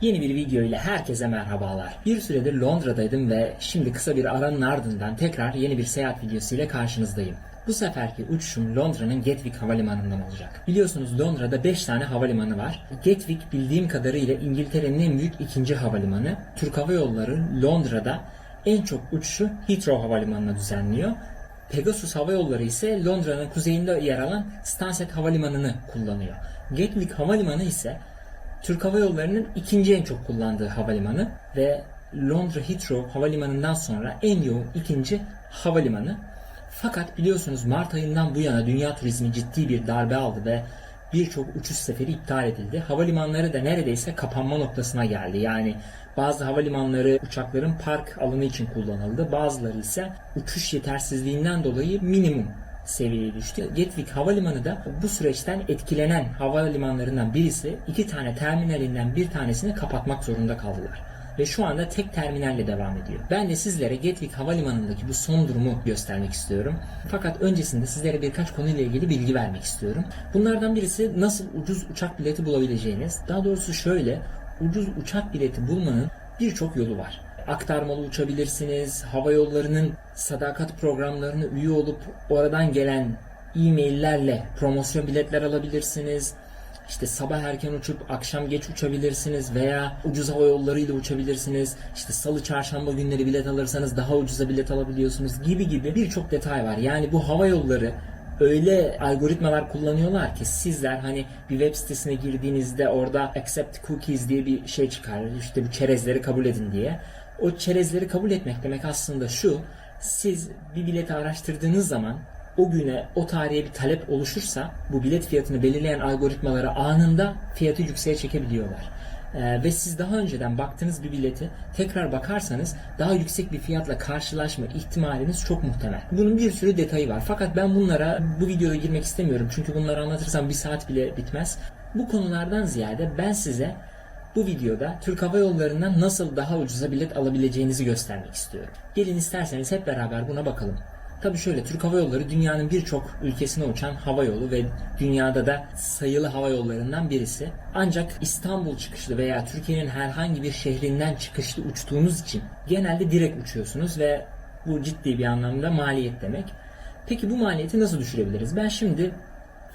Yeni bir video ile herkese merhabalar. Bir süredir Londra'daydım ve şimdi kısa bir aranın ardından tekrar yeni bir seyahat videosu ile karşınızdayım. Bu seferki uçuşum Londra'nın Gatwick Havalimanı'ndan olacak. Biliyorsunuz Londra'da 5 tane havalimanı var. Gatwick bildiğim kadarıyla İngiltere'nin en büyük ikinci havalimanı. Türk Hava Yolları Londra'da en çok uçuşu Heathrow Havalimanı'na düzenliyor. Pegasus Hava Yolları ise Londra'nın kuzeyinde yer alan Stansted Havalimanı'nı kullanıyor. Gatwick Havalimanı ise Türk Hava Yolları'nın ikinci en çok kullandığı havalimanı ve Londra Heathrow Havalimanı'ndan sonra en yoğun ikinci havalimanı. Fakat biliyorsunuz Mart ayından bu yana dünya turizmi ciddi bir darbe aldı ve birçok uçuş seferi iptal edildi. Havalimanları da neredeyse kapanma noktasına geldi. Yani bazı havalimanları uçakların park alanı için kullanıldı. Bazıları ise uçuş yetersizliğinden dolayı minimum seviyeye düştü. Gatwick Havalimanı da bu süreçten etkilenen havalimanlarından birisi iki tane terminalinden bir tanesini kapatmak zorunda kaldılar. Ve şu anda tek terminalle devam ediyor. Ben de sizlere Gatwick Havalimanı'ndaki bu son durumu göstermek istiyorum. Fakat öncesinde sizlere birkaç konuyla ilgili bilgi vermek istiyorum. Bunlardan birisi nasıl ucuz uçak bileti bulabileceğiniz. Daha doğrusu şöyle, ucuz uçak bileti bulmanın birçok yolu var aktarmalı uçabilirsiniz. Hava yollarının sadakat programlarına üye olup oradan gelen e-maillerle promosyon biletler alabilirsiniz. İşte sabah erken uçup akşam geç uçabilirsiniz veya ucuz hava yollarıyla uçabilirsiniz. İşte salı çarşamba günleri bilet alırsanız daha ucuza bilet alabiliyorsunuz gibi gibi birçok detay var. Yani bu hava yolları öyle algoritmalar kullanıyorlar ki sizler hani bir web sitesine girdiğinizde orada accept cookies diye bir şey çıkar. İşte bu çerezleri kabul edin diye. O çerezleri kabul etmek demek aslında şu. Siz bir bileti araştırdığınız zaman o güne, o tarihe bir talep oluşursa bu bilet fiyatını belirleyen algoritmaları anında fiyatı yükseğe çekebiliyorlar. Ee, ve siz daha önceden baktığınız bir bileti tekrar bakarsanız daha yüksek bir fiyatla karşılaşma ihtimaliniz çok muhtemel. Bunun bir sürü detayı var. Fakat ben bunlara bu videoda girmek istemiyorum. Çünkü bunları anlatırsam bir saat bile bitmez. Bu konulardan ziyade ben size bu videoda Türk Hava Yolları'ndan nasıl daha ucuza bilet alabileceğinizi göstermek istiyorum. Gelin isterseniz hep beraber buna bakalım. Tabi şöyle Türk Hava Yolları dünyanın birçok ülkesine uçan hava yolu ve dünyada da sayılı hava yollarından birisi. Ancak İstanbul çıkışlı veya Türkiye'nin herhangi bir şehrinden çıkışlı uçtuğunuz için genelde direkt uçuyorsunuz ve bu ciddi bir anlamda maliyet demek. Peki bu maliyeti nasıl düşürebiliriz? Ben şimdi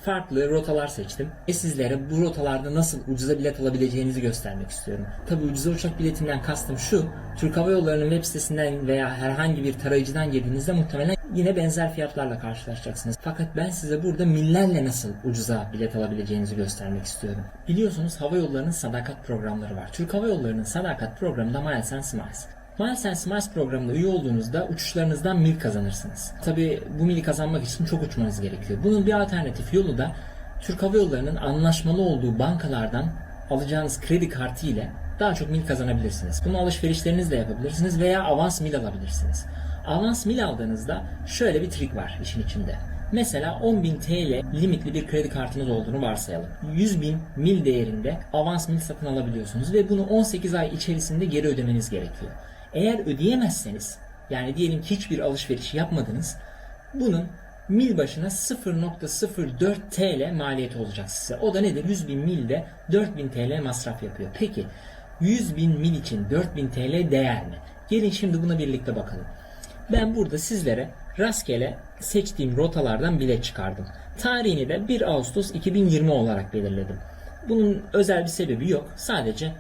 farklı rotalar seçtim ve sizlere bu rotalarda nasıl ucuza bilet alabileceğinizi göstermek istiyorum. Tabi ucuza uçak biletinden kastım şu, Türk Hava Yolları'nın web sitesinden veya herhangi bir tarayıcıdan girdiğinizde muhtemelen yine benzer fiyatlarla karşılaşacaksınız. Fakat ben size burada millerle nasıl ucuza bilet alabileceğinizi göstermek istiyorum. Biliyorsunuz hava yollarının sadakat programları var. Türk Hava Yolları'nın sadakat programı da Miles and Smiles. And Smiles programına üye olduğunuzda uçuşlarınızdan mil kazanırsınız. Tabi bu mili kazanmak için çok uçmanız gerekiyor. Bunun bir alternatif yolu da Türk Hava Yolları'nın anlaşmalı olduğu bankalardan alacağınız kredi kartı ile daha çok mil kazanabilirsiniz. Bunu alışverişlerinizle yapabilirsiniz veya avans mil alabilirsiniz. Avans mil aldığınızda şöyle bir trik var işin içinde. Mesela 10.000 TL limitli bir kredi kartınız olduğunu varsayalım. 100.000 mil değerinde avans mil satın alabiliyorsunuz ve bunu 18 ay içerisinde geri ödemeniz gerekiyor. Eğer ödeyemezseniz yani diyelim ki hiçbir alışveriş yapmadınız bunun mil başına 0.04 TL maliyeti olacak size. O da nedir? 100 bin milde 4000 TL masraf yapıyor. Peki 100 bin mil için 4000 TL değer mi? Gelin şimdi buna birlikte bakalım. Ben burada sizlere rastgele seçtiğim rotalardan bilet çıkardım. Tarihini de 1 Ağustos 2020 olarak belirledim. Bunun özel bir sebebi yok. Sadece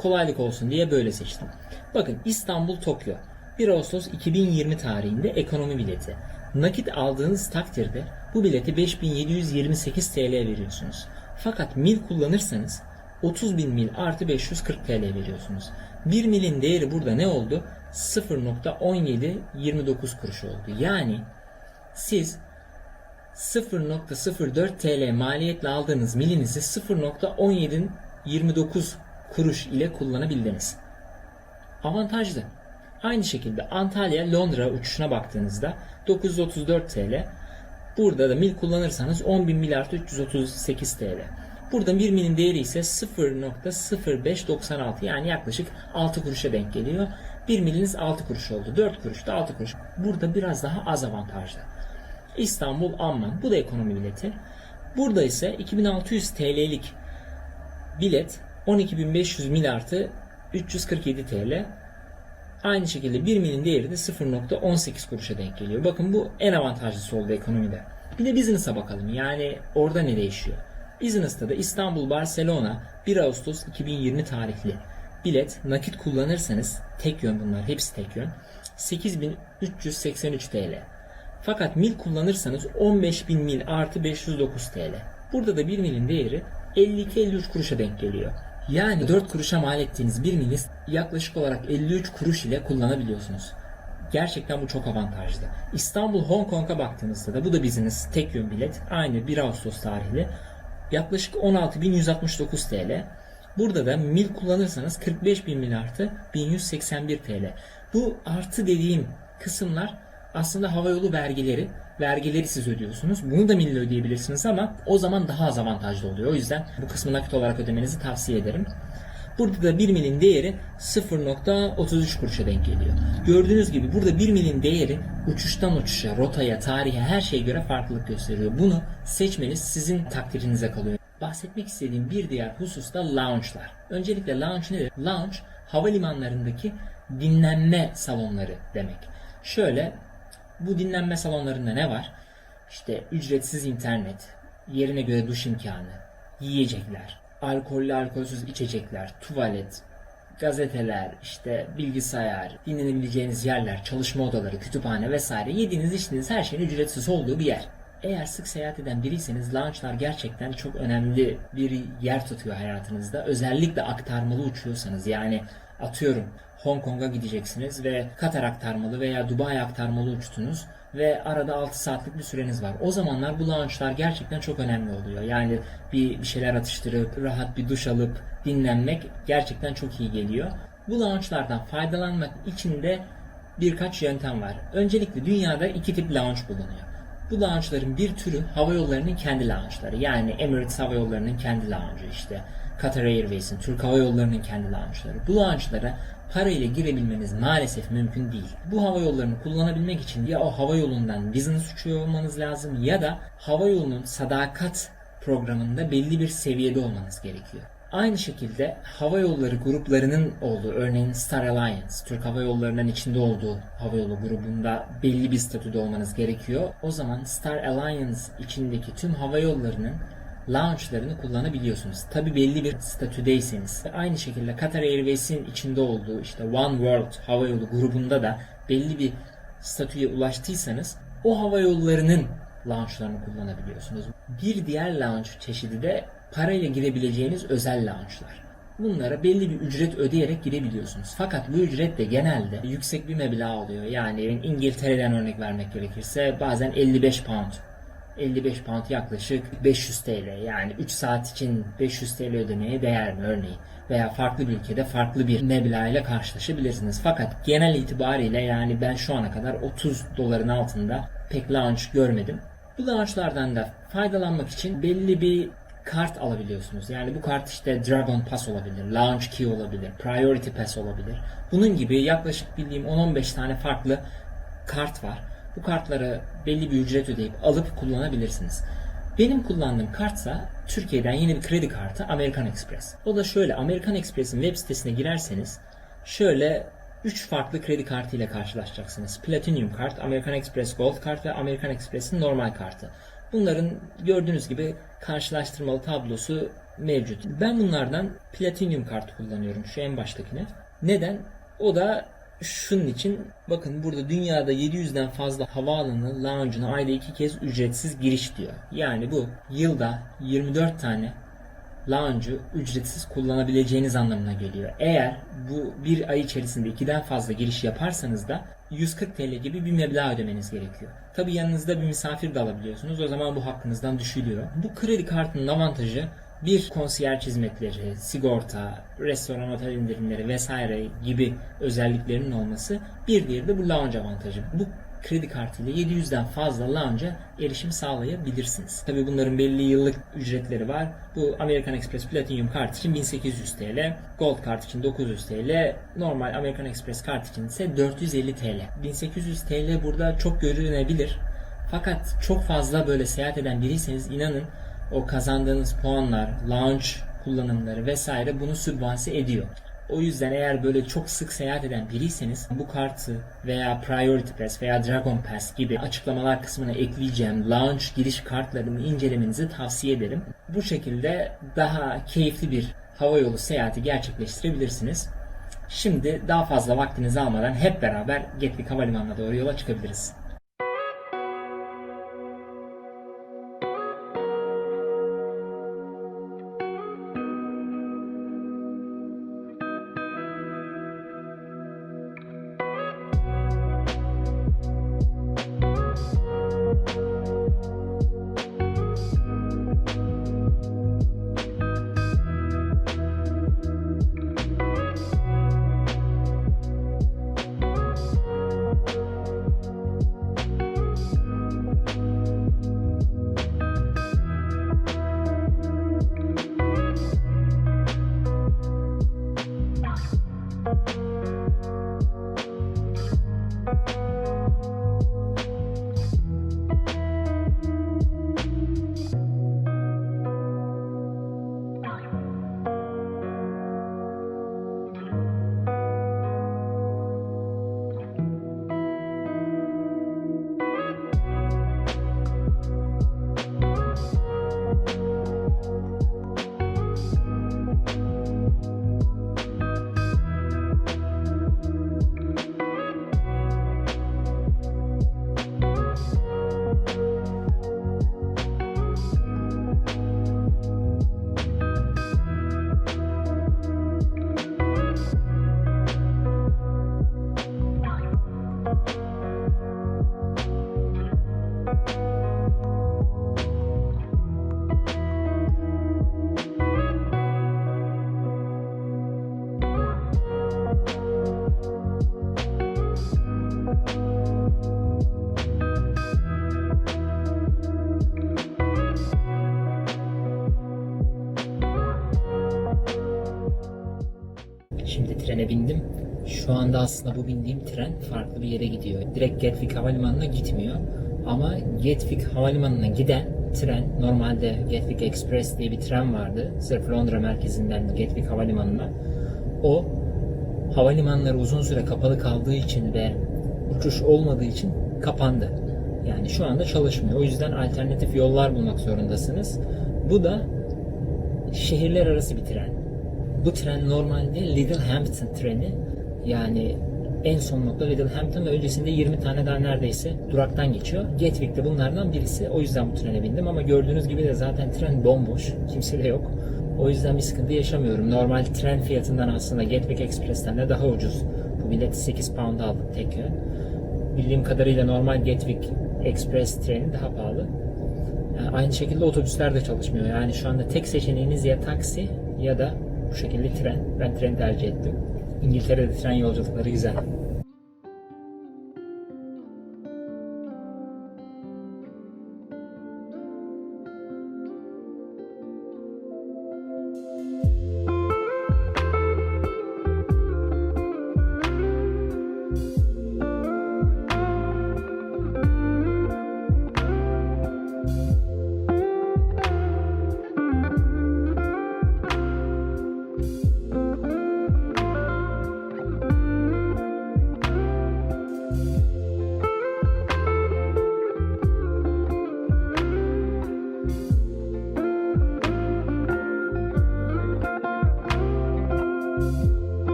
kolaylık olsun diye böyle seçtim. Bakın İstanbul Tokyo 1 Ağustos 2020 tarihinde ekonomi bileti. Nakit aldığınız takdirde bu bileti 5728 TL veriyorsunuz. Fakat mil kullanırsanız 30.000 mil artı 540 TL veriyorsunuz. 1 milin değeri burada ne oldu? 0.1729 kuruş oldu. Yani siz 0.04 TL maliyetle aldığınız milinizi 0.1729 kuruş ile kullanabildiniz. Avantajlı. Aynı şekilde Antalya Londra uçuşuna baktığınızda 934 TL. Burada da mil kullanırsanız 10.000 mil artı 338 TL. Burada 1 milin değeri ise 0.0596 yani yaklaşık 6 kuruşa denk geliyor. 1 miliniz 6 kuruş oldu. 4 kuruş da 6 kuruş. Burada biraz daha az avantajlı. İstanbul Amman bu da ekonomi bileti. Burada ise 2600 TL'lik bilet 12.500 mil artı 347 TL. Aynı şekilde 1 milin değeri de 0.18 kuruşa denk geliyor. Bakın bu en avantajlısı oldu ekonomide. Bir de business'a bakalım. Yani orada ne değişiyor? Business'ta da İstanbul Barcelona 1 Ağustos 2020 tarihli bilet nakit kullanırsanız tek yön bunlar hepsi tek yön 8383 TL. Fakat mil kullanırsanız 15.000 mil artı 509 TL. Burada da 1 milin değeri 52-53 kuruşa denk geliyor. Yani 4 kuruşa mal ettiğiniz 1 mili yaklaşık olarak 53 kuruş ile kullanabiliyorsunuz. Gerçekten bu çok avantajlı. İstanbul Hong Kong'a baktığınızda da bu da business tek yön bilet. Aynı 1 Ağustos tarihli. Yaklaşık 16.169 TL. Burada da mil kullanırsanız 45.000 mil artı 1181 TL. Bu artı dediğim kısımlar aslında havayolu vergileri. Vergileri siz ödüyorsunuz. Bunu da mille ödeyebilirsiniz ama o zaman daha az avantajlı oluyor. O yüzden bu kısmı nakit olarak ödemenizi tavsiye ederim. Burada da 1 milin değeri 0.33 kuruşa denk geliyor. Gördüğünüz gibi burada 1 milin değeri uçuştan uçuşa, rotaya, tarihe her şeye göre farklılık gösteriyor. Bunu seçmeniz sizin takdirinize kalıyor. Bahsetmek istediğim bir diğer husus da lounge'lar. Öncelikle lounge nedir? Lounge havalimanlarındaki dinlenme salonları demek. Şöyle bu dinlenme salonlarında ne var? İşte ücretsiz internet, yerine göre duş imkanı, yiyecekler, alkollü alkolsüz içecekler, tuvalet, gazeteler, işte bilgisayar, dinlenebileceğiniz yerler, çalışma odaları, kütüphane vesaire yediğiniz içtiğiniz her şeyin ücretsiz olduğu bir yer. Eğer sık seyahat eden biriyseniz lounge'lar gerçekten çok önemli bir yer tutuyor hayatınızda. Özellikle aktarmalı uçuyorsanız yani atıyorum Hong Kong'a gideceksiniz ve Katar aktarmalı veya Dubai aktarmalı uçtunuz ve arada 6 saatlik bir süreniz var. O zamanlar bu launchlar gerçekten çok önemli oluyor. Yani bir, bir şeyler atıştırıp, rahat bir duş alıp dinlenmek gerçekten çok iyi geliyor. Bu launchlardan faydalanmak için de birkaç yöntem var. Öncelikle dünyada iki tip launch bulunuyor. Bu launchların bir türü hava yollarının kendi launchları. Yani Emirates Hava Yolları'nın kendi launchu işte. Qatar Airways'in, Türk Hava Yolları'nın kendi launchları. Bu launchlara parayla girebilmeniz maalesef mümkün değil. Bu hava yollarını kullanabilmek için ya o hava yolundan business uçuyor olmanız lazım ya da hava yolunun sadakat programında belli bir seviyede olmanız gerekiyor. Aynı şekilde hava yolları gruplarının olduğu, örneğin Star Alliance, Türk Hava Yolları'nın içinde olduğu hava yolu grubunda belli bir statüde olmanız gerekiyor. O zaman Star Alliance içindeki tüm hava yollarının launchlarını kullanabiliyorsunuz. Tabi belli bir statüdeyseniz. Aynı şekilde Qatar Airways'in içinde olduğu işte One World hava yolu grubunda da belli bir statüye ulaştıysanız o hava yollarının launchlarını kullanabiliyorsunuz. Bir diğer launch çeşidi de parayla girebileceğiniz özel launchlar. Bunlara belli bir ücret ödeyerek girebiliyorsunuz. Fakat bu ücret de genelde yüksek bir meblağ oluyor. Yani İngiltere'den örnek vermek gerekirse bazen 55 pound 55 pound yaklaşık 500 TL yani 3 saat için 500 TL ödemeye değer mi örneğin veya farklı bir ülkede farklı bir meblağ ile karşılaşabilirsiniz. Fakat genel itibariyle yani ben şu ana kadar 30 doların altında pek launch görmedim. Bu launchlardan da faydalanmak için belli bir kart alabiliyorsunuz. Yani bu kart işte Dragon Pass olabilir, Launch Key olabilir, Priority Pass olabilir. Bunun gibi yaklaşık bildiğim 10-15 tane farklı kart var. Bu kartları belli bir ücret ödeyip alıp kullanabilirsiniz. Benim kullandığım kartsa Türkiye'den yeni bir kredi kartı American Express. O da şöyle American Express'in web sitesine girerseniz şöyle 3 farklı kredi kartı ile karşılaşacaksınız. Platinum kart, American Express Gold kart ve American Express'in normal kartı. Bunların gördüğünüz gibi karşılaştırmalı tablosu mevcut. Ben bunlardan Platinum kartı kullanıyorum şu en baştakine. Neden? O da şunun için bakın burada dünyada 700'den fazla havaalanı lounge'una ayda iki kez ücretsiz giriş diyor. Yani bu yılda 24 tane lounge'u ücretsiz kullanabileceğiniz anlamına geliyor. Eğer bu bir ay içerisinde ikiden fazla giriş yaparsanız da 140 TL gibi bir meblağ ödemeniz gerekiyor. Tabi yanınızda bir misafir de alabiliyorsunuz. O zaman bu hakkınızdan düşülüyor. Bu kredi kartının avantajı bir konsiyer hizmetleri, sigorta, restoran otel indirimleri vesaire gibi özelliklerinin olması. Bir diğeri de bu lounge avantajı. Bu kredi kartıyla 700'den fazla lounge'a erişim sağlayabilirsiniz. Tabii bunların belli yıllık ücretleri var. Bu American Express Platinum kart için 1800 TL, Gold kart için 900 TL, normal American Express kart için ise 450 TL. 1800 TL burada çok görünebilir. Fakat çok fazla böyle seyahat eden biriyseniz inanın o kazandığınız puanlar, lounge kullanımları vesaire bunu sübvanse ediyor. O yüzden eğer böyle çok sık seyahat eden biriyseniz bu kartı veya Priority Pass veya Dragon Pass gibi açıklamalar kısmına ekleyeceğim launch giriş kartlarını incelemenizi tavsiye ederim. Bu şekilde daha keyifli bir havayolu seyahati gerçekleştirebilirsiniz. Şimdi daha fazla vaktinizi almadan hep beraber Gatwick Havalimanı'na doğru yola çıkabiliriz. Anda aslında bu bindiğim tren farklı bir yere gidiyor. Direkt Gatwick Havalimanı'na gitmiyor. Ama Gatwick Havalimanı'na giden tren, normalde Gatwick Express diye bir tren vardı. Sırf Londra merkezinden Gatwick Havalimanı'na. O havalimanları uzun süre kapalı kaldığı için ve uçuş olmadığı için kapandı. Yani şu anda çalışmıyor. O yüzden alternatif yollar bulmak zorundasınız. Bu da şehirler arası bir tren. Bu tren normalde Littlehampton treni. Yani en son nokta Littlehampton ve öncesinde 20 tane daha neredeyse duraktan geçiyor. Gatwick de bunlardan birisi. O yüzden bu trene bindim ama gördüğünüz gibi de zaten tren bomboş. Kimse de yok. O yüzden bir sıkıntı yaşamıyorum. Normal tren fiyatından aslında Gatwick Express'ten de daha ucuz. Bu bileti 8 pound aldık tek yön. Bildiğim kadarıyla normal Gatwick Express treni daha pahalı. Yani aynı şekilde otobüsler de çalışmıyor. Yani şu anda tek seçeneğiniz ya taksi ya da bu şekilde tren. Ben tren tercih ettim. İngiltere'de tren yolculukları güzel.